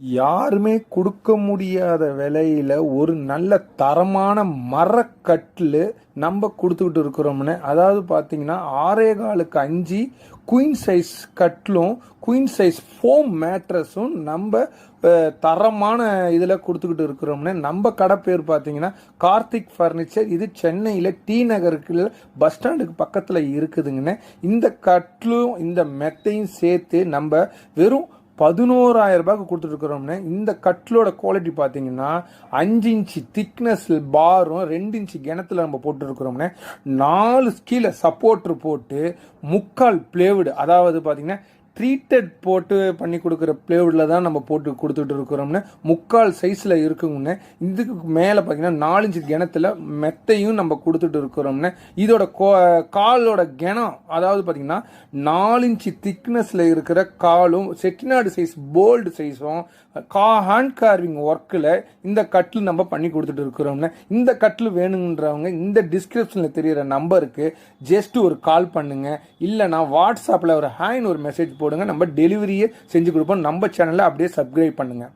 யாருமே கொடுக்க முடியாத விலையில ஒரு நல்ல தரமான மரக்கட்டில் நம்ம கொடுத்துக்கிட்டு இருக்கிறோம்னு. அதாவது பார்த்தீங்கன்னா ஆறே காலுக்கு அஞ்சு குயின் சைஸ் கட்டிலும் குயின் சைஸ் ஃபோம் மேட்ரஸும் நம்ம தரமான இதில் கொடுத்துக்கிட்டு இருக்கிறோம்னு. நம்ம கடை பேர் பார்த்தீங்கன்னா கார்த்திக் ஃபர்னிச்சர் இது சென்னையில் டி நகருக்கு பஸ் ஸ்டாண்டுக்கு பக்கத்தில் இருக்குதுங்கண்ணே இந்த கட்டிலும் இந்த மெத்தையும் சேர்த்து நம்ம வெறும் பதினோராயிரம் ரூபாய்க்கு கொடுத்துருக்குறோம்னு இந்த கட்டிலோட குவாலிட்டி பார்த்தீங்கன்னா அஞ்சு இன்ச்சு திக்னஸ் பாரும் ரெண்டு இன்ச்சு கிணத்துல நம்ம போட்டுருக்குறோம்னே நாலு கீழே சப்போர்ட்ரு போட்டு முக்கால் பிளேவுடு அதாவது பார்த்தீங்கன்னா ட்ரீட்டட் போட்டு பண்ணி கொடுக்குற பிளேவுடில் தான் நம்ம போட்டு கொடுத்துட்டு இருக்கிறோம்னு முக்கால் சைஸில் இருக்குங்கண்ணே. இதுக்கு மேலே பார்த்தீங்கன்னா நாலஞ்சு கிணத்துல மெத்தையும் நம்ம கொடுத்துட்டு இருக்கிறோம்னு. இதோட கோ காலோட கிணம் அதாவது பார்த்தீங்கன்னா நாலஞ்சு திக்னஸில் இருக்கிற காலும் செட்டிநாடு சைஸ் போல்டு சைஸும் கா ஹேண்ட் கார்விங் ஒர்க்கில் இந்த கட்டில் நம்ம பண்ணி கொடுத்துட்டு இருக்கிறோம்னு. இந்த கட்டில் வேணுன்றவங்க இந்த டிஸ்கிரிப்ஷனில் தெரிகிற நம்பருக்கு ஜஸ்ட் ஒரு கால் பண்ணுங்க. இல்லைனா வாட்ஸ்அப்பில் ஒரு ஹாய்னு ஒரு மெசேஜ் போடுங்க. நம்ம டெலிவரியே செஞ்சு கொடுப்போம். நம்ம சேனலை அப்படியே சப்ஸ்கிரைப் பண்ணுங்கள்